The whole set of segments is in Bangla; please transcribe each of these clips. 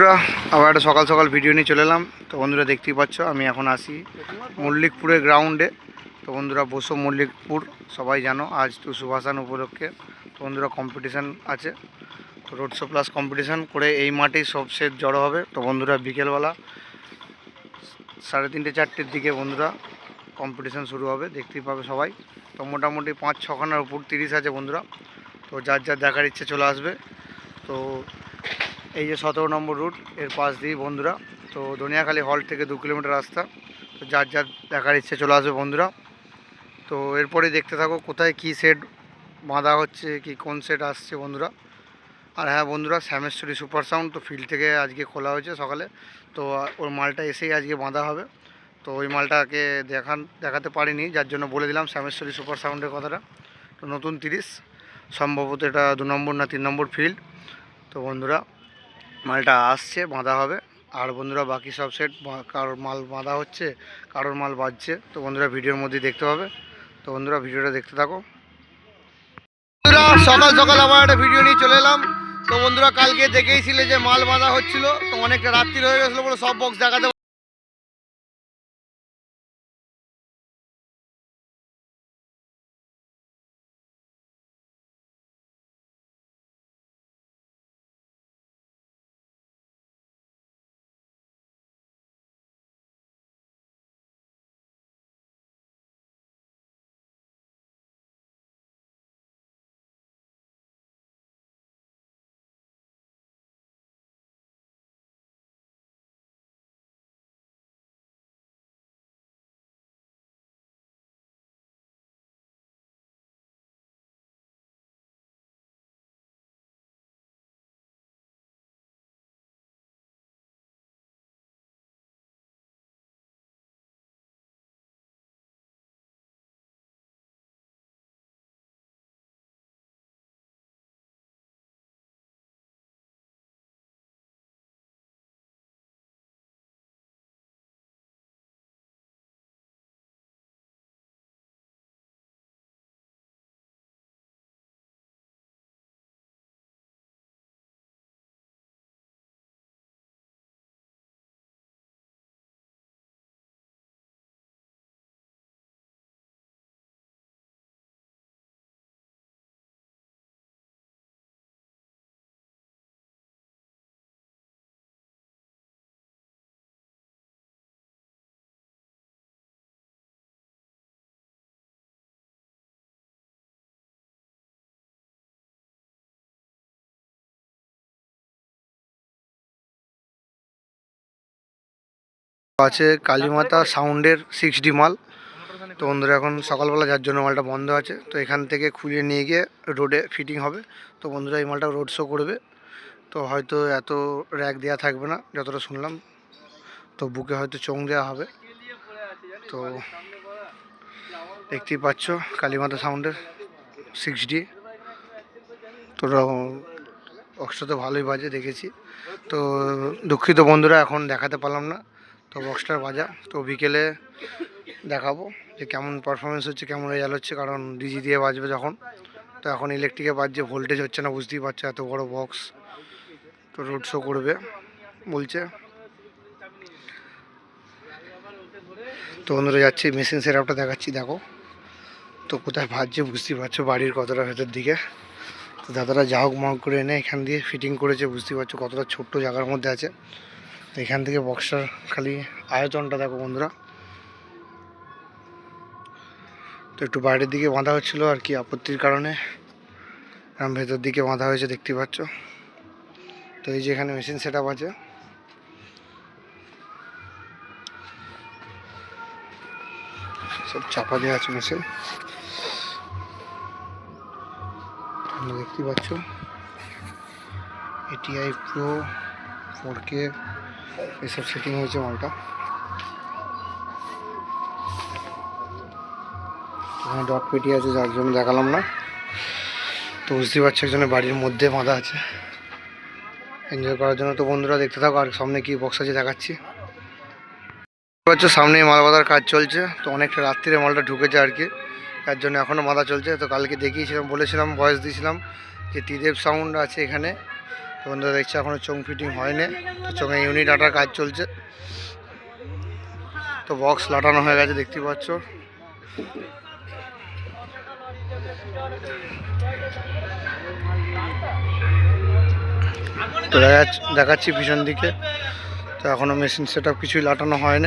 বন্ধুরা, আবার একটা সকাল সকাল ভিডিও নিয়ে চলে এলাম। তো বন্ধুরা, দেখতেই পাচ্ছ, আমি এখন আসি মল্লিকপুরের গ্রাউন্ডে তো বন্ধুরা, বসো মল্লিকপুর, সবাই জানো, আজ তো সুভাষান উপলক্ষে তো বন্ধুরা কম্পিটিশান আছে। তো রোড শো প্লাস কম্পিটিশান করে এই মাঠেই সব সেট জড়ো হবে। তো বন্ধুরা, বিকেলবেলা সাড়ে তিনটে, চারটের দিকে বন্ধুরা কম্পিটিশান শুরু হবে, দেখতেই পাবে সবাই। তো মোটামুটি পাঁচ ছখানার উপর তিরিশ আছে বন্ধুরা। তো যার যার দেখার ইচ্ছে চলে আসবে। তো এই যে সতেরো নম্বর রুট, এর পাশ দিয়ে বন্ধুরা। তো দনিয়াখালী হল থেকে দু কিলোমিটার রাস্তা। তো যার যার দেখার ইচ্ছে চলে আসবে বন্ধুরা। তো এরপরে দেখতে থাকো কোথায় কি সেট বাঁধা হচ্ছে, কি কোন সেট আসছে বন্ধুরা। আর হ্যাঁ বন্ধুরা, শ্যামেশ্বরী সুপার সাউন্ড, তো ফিল্ড থেকে আজকে খোলা হয়েছে সকালে। তো ওর মালটা এসেই আজকে বাঁধা হবে। তো ওই মালটাকে দেখান, দেখাতে পারিনি, যার জন্য বলে দিলাম শ্যামেশ্বরী সুপার সাউন্ডের কথাটা। তো নতুন তিরিশ, সম্ভবত এটা দু নম্বর না তিন নম্বর ফিল্ড তো বন্ধুরা মালটা আসছে, বাঁধা হবে। আর বন্ধুরা, বাকি সব সেট কারোর মাল বাঁধা হচ্ছে, কারোর মাল বাজছে। তো বন্ধুরা, ভিডিওর মধ্যে দেখতে হবে। তো বন্ধুরা, ভিডিওটা দেখতে থাকো। সকাল সকাল আবার একটা ভিডিও নিয়ে চলে এলাম। তো বন্ধুরা, কালকে দেখেইছিলে যে মাল বাঁধা হচ্ছিল। তো অনেকটা রাত্রি হয়ে গেছিল বলে সব বক্স দেখাতে আছে কালীমাতা সাউন্ডের সিক্স ডি মাল তো বন্ধুরা এখন সকালবেলা যার জন্য মালটা বন্ধ আছে তো এখান থেকে খুলে নিয়ে গিয়ে রোডে ফিটিং হবে। তো বন্ধুরা এই মালটা রোড শো করবে। তো হয়তো এত র্যাক দেওয়া থাকবে না যতটা শুনলাম। তো বুকে হয়তো চোং দেওয়া হবে। তো দেখতেই পাচ্ছ কালীমাতা সাউন্ডের সিক্স ডি তো বক্সটা তো ভালোই বাজে দেখেছি। তো দুঃখিত বন্ধুরা এখন দেখাতে পারলাম না। তো বক্সটার বাজা। তো বিকেলে দেখাবো যে কেমন পারফরমেন্স হচ্ছে, কেমন রেজাল্ট হচ্ছে, কারণ ডিজি দিয়ে বাজবে যখন। তো এখন ইলেকট্রিকে বাজছে ভোল্টেজ হচ্ছে না, বুঝতেই পারছ এত বড় বক্স তো রোড শো করবে, বলছে। তো বন্ধুরা যাচ্ছি মেশিন সেটআপটা দেখাচ্ছি, দেখো। তো কোথায় ভাজছে বুঝতেই পারছ, বাড়ির কতটা ভেতর দিকে। তো দাদারা যা হোক মগ করে এনে এখান দিয়ে ফিটিং করেছে, বুঝতেই পারছ কতটা ছোট্ট জায়গার মধ্যে আছে। এখান থেকে বক্সার খালি আয়োজনটা দেখো বন্ধুরা। তো একটু বাইরের দিকে বাঁধা হচ্ছিল আর কি আপত্তির কারণে। এরম ভেতর দিকে বাঁধা হয়েছে, দেখতে পাচ্ছ? তো এই যে এখানে মেশিন সেট আছে। সব চাপা দেওয়া আছে মেশিন দেখতে পাচ্ছ? এটিআই প্রো ফোর কে এসব সেটিং হয়েছে মালটা। এখানে ডট পেটি আছে, যার জন্য দেখালাম না। তো বুঝতেই পারছ, একজনের বাড়ির মধ্যে বাঁধা আছে। এনজয় করার জন্য তো বন্ধুরা দেখতে থাকো, আর সামনে কি বক্স আছে দেখাচ্ছি। পাচ্ছ, সামনে মাল বাঁধার কাজ চলছে। তো অনেকটা রাত্রিরে মালটা ঢুকেছে আর কি। তার জন্য এখনও বাঁধা চলছে। তো কালকে দেখিয়েছিলাম, বলেছিলাম ভয়েস দিয়েছিলাম যে ত্রিদেব সাউন্ড আছে এখানে। তো বন্ধুরা দেখছি এখনও চোং ফিটিং হয়নি। তো চোঙে ইউনিট আটার কাজ চলছে। তো বক্স লাটানো হয়ে গেছে, দেখতে পাচ্ছ। তো দেখাচ্ছি পিছন দিকে। তো এখনও মেশিন সেট কিছুই লাটানো হয়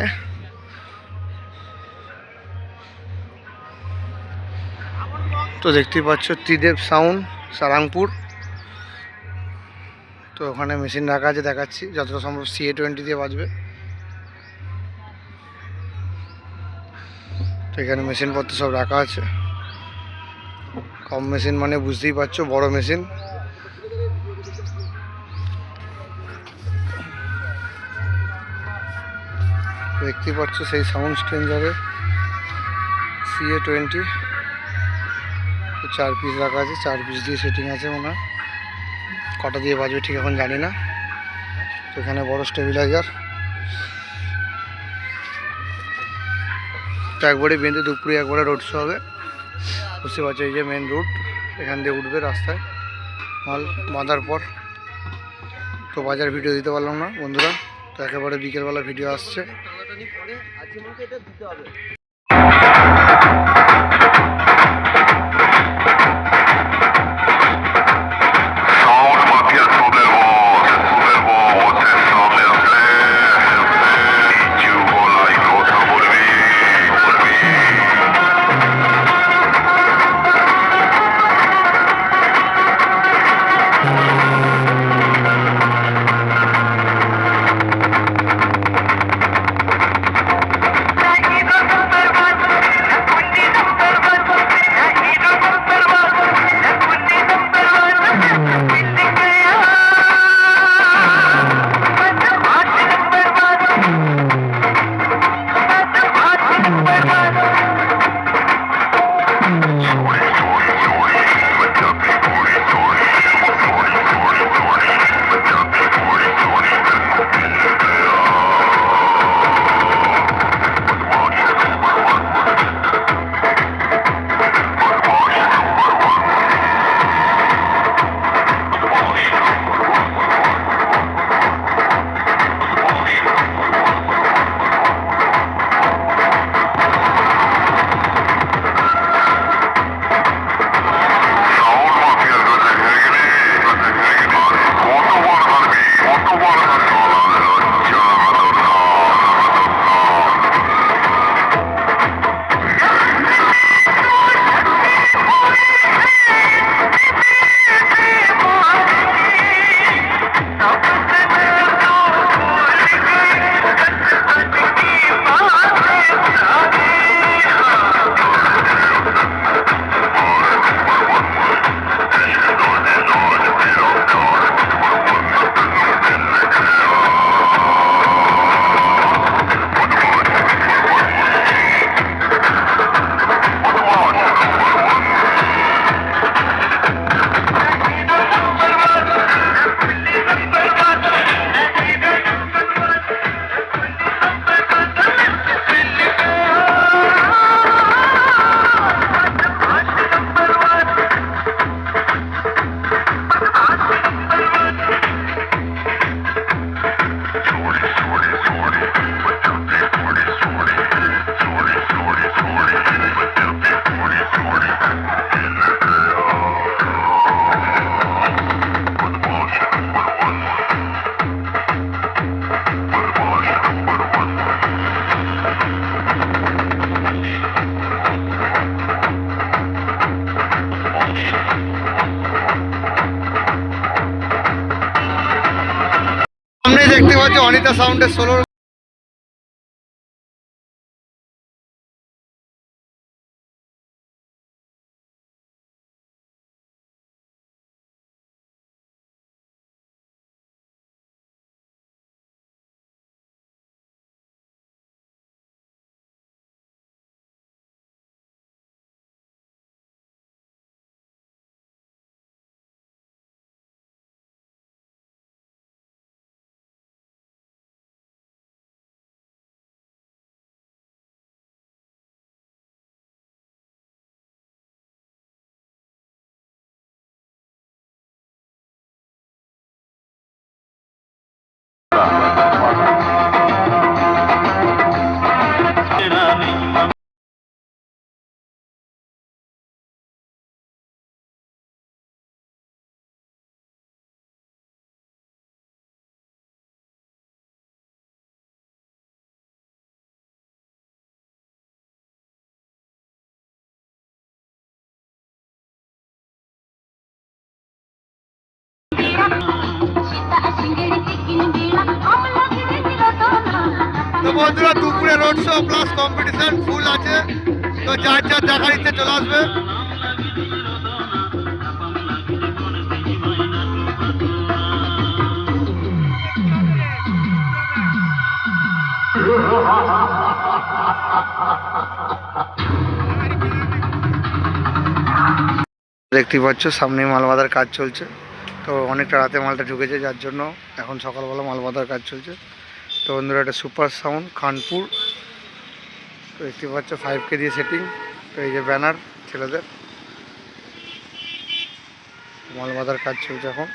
তো দেখতেই পাচ্ছ ত্রিদেব সাউন্ড সারাংপুর। তো ওখানে মেশিন রাখা আছে, দেখাচ্ছি। যতটা সম্ভব সিএ টোয়েন্টি দিয়ে বাজবে। তো এখানে মেশিনপত্র সব রাখা আছে। কম মেশিন মানে বুঝতেই পারছ, বড় মেশিন। দেখতেই পাচ্ছ সেই সাউন্ড স্ট্রেঞ্জারের সিএ টোয়েন্টি চার পিস রাখা আছে, চার পিস দিয়ে সেটিং আছে হয়। কটা দিয়ে বাজবে ঠিক এখন জানি না। তো এখানে বড় স্টেবিলাইজার তো একবারে বেঁধে দুপুরে একবারে রোড শো হবে। বুঝতে পারছ, এই যে মেন রুট এখান দিয়ে উঠবে রাস্তায়। মাল বাঁধার পর। তো বাজার ভিডিও দিতে পারলাম না বন্ধুরা। তো একেবারে বিকেলবেলা ভিডিও আসছে। পাচ্ছ অনিতা সাউন্ডের সোলোর তো বন্ধুরা, দুপুরে road show plus competition full আছে। তো যার যার দেখার ইচ্ছে চলে আসবে। দেখতে পাচ্ছ সামনে মালবাদার কাজ চলছে। তো অনেকটা রাতে মালটা ঢুকেছে, যার জন্য এখন সকালবেলা মাল বাঁধার কাজ চলছে। তো বন্ধুরা একটা সুপার সাউন্ড, খানপুর। তো দেখতে পাচ্ছ ফাইভ কে দিয়ে সেটিং তো এই যে ব্যানার ছেলেদের। মাল বাঁধার কাজ চলছে এখন।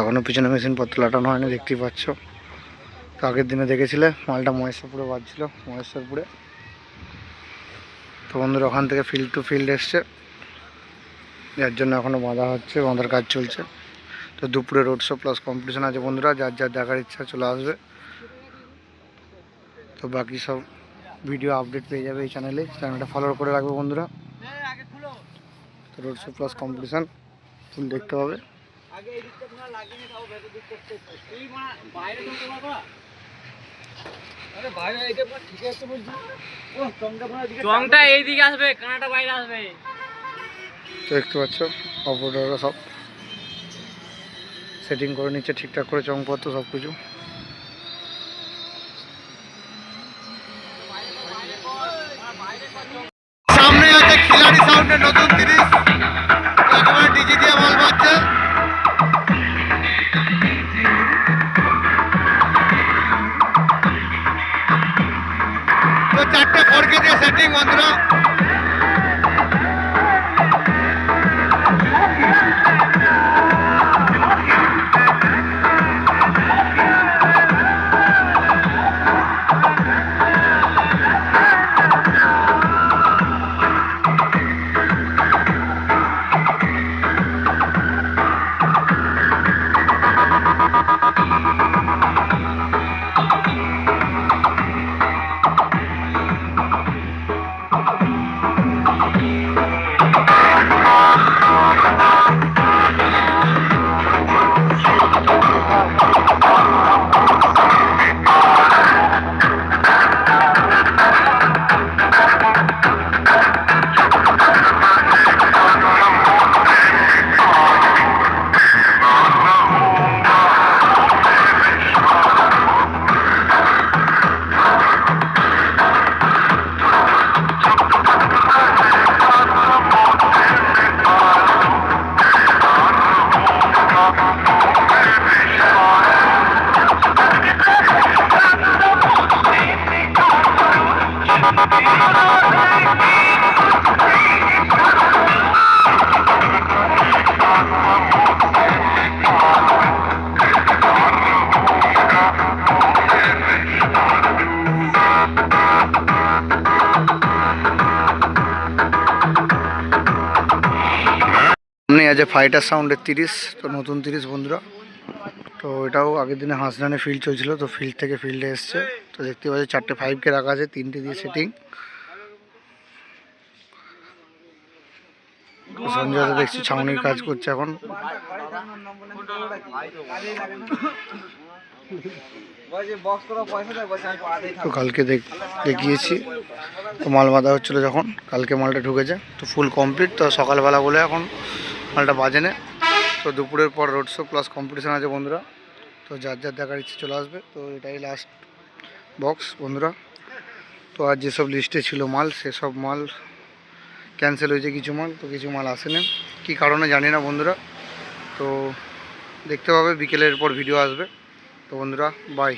এখনও পিছনে মেশিন পত্র লাটানো হয়নি, দেখতেই পাচ্ছ। তো আগের দিনে দেখেছিলে, মালটা মহেশ্বরপুরে বাজছিল, মহেশ্বরপুরে। তো বন্ধুরা, ওখান থেকে ফিল্ড টু ফিল্ড এসছে। যার জন্য এখনও বাঁধা হচ্ছে, বাঁধার কাজ চলছে। তো দুপুরে রোড শো প্লাস কম্পিটিশন আছে বন্ধুরা, যার যার দেখার ইচ্ছা চলে আসবে। তো বাকি সব ভিডিও আপডেট পেয়ে যাবে এই চ্যানেলে চ্যানেলটা ফলো করে রাখবে বন্ধুরা। তো road show plus competition full দেখতে পাবে। আগে এই দিকটা তোমার লাগিয়ে তাও ভেতর দিক করতে এই মানে বাইরে তো তোমার বা আরে বাইরে এইটা পুরো ঠিক আছে বলছি। ও চংটা পুরো দিকে চংটা এই দিকে আসবে কানাটা বাইরে আসবে। তো দেখতে পাচ্ছ অপারেটররা সব সেটিং করে নিচ্ছে ঠিকঠাক করে চমপত্র সব কিছু সামনে আছে খিলাড়ি সাউন্ডের নতুন তিরিশ ফোরকে দিয়ে আছে ফাইটার সাউন্ডের তিরিশ, তো নতুন তিরিশ বন্ধুরা। তো এটাও আগের দিনে হাঁসডানে ফিল্ড চলছিল, তো ফিল্ড থেকে ফিল্ডে এসছে। তো দেখতে পাচ্ছি চারটে ফাইভকে রাখা আছে, তিনটে দিয়ে সেটিং সঞ্জয় দা দেখছি ছাউনির কাজ করছে এখন। তো কালকে দেখ, দেখিয়েছি। তো মাল বাঁধা হচ্ছিল যখন, কালকে মালটা ঢুকেছে। তো ফুল কমপ্লিট তো সকালবেলা বলে এখন মালটা বাজে না। তো দুপুরের পর রোড শো প্লাস কম্পিটিশান আছে বন্ধুরা। তো যার যার দেখার ইচ্ছে চলে আসবে। তো এটাই লাস্ট বক্স বন্ধুরা। তো আর যেসব লিস্টে ছিল মাল, সেসব মাল ক্যান্সেল হয়েছে কিছু মাল। তো কিছু মাল আসেনি। কী কারণে জানি না বন্ধুরা। তো দেখতে পাবে, বিকেলের পর ভিডিও আসবে। তো বন্ধুরা বাই